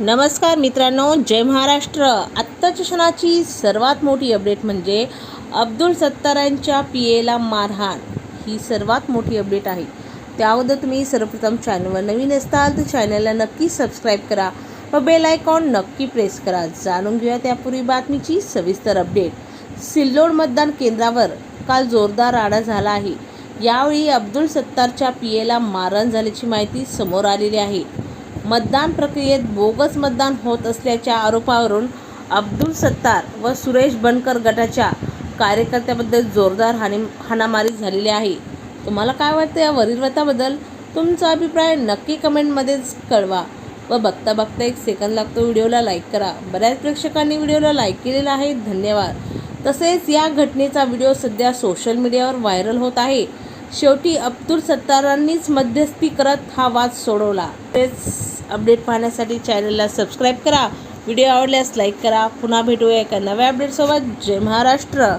नमस्कार मित्रांनो जय महाराष्ट्र. आत्ताच्या क्षणाची सर्वात मोठी अपडेट म्हणजे अब्दुल सत्तारांच्या पी एला मारहाण. ही सर्वात मोठी अपडेट आहे. त्याबद्दल तुम्ही सर्वप्रथम चॅनलवर नवीन असताल तर चॅनलला नक्की सबस्क्राईब करा. व बेल आयकॉन नक्की प्रेस करा. जाणून घेऊया त्यापूर्वी बातमीची सविस्तर अपडेट सिल्लोड मतदान केंद्रावर काल जोरदार राडा झाला आहे. यावेळी अब्दुल सत्तारच्या पी एला मारहाण झाल्याची माहिती समोर आलेली आहे. मतदान प्रक्रियेत बोगस मतदान होत असल्याच्या आरोपावरून अब्दुल सत्तार व सुरेश बनकर गटाच्या कार्यकर्त्याबद्दल जोरदार हानी हाणामारी झालेली आहे. तुम्हाला काय वाटतं या वरील व्रताबद्दल तुमचा अभिप्राय नक्की कमेंटमध्येच कळवा व बघता बघता एक सेकंद लागतो व्हिडिओला लाईक करा. बऱ्याच प्रेक्षकांनी व्हिडिओला लाईक केलेला आहे. धन्यवाद. तसेच या घटनेचा व्हिडिओ सध्या सोशल मीडियावर व्हायरल होत आहे. शेवटी अब्दुल सत्तारांनीच मध्यस्थी करत हा वाद सोडवला. तेच अपडेट पाहण्यासाठी चॅनलला सबस्क्राईब करा. व्हिडिओ आवडल्यास लाईक करा. पुन्हा भेटूया एका नव्या अपडेटसोबत जय महाराष्ट्र.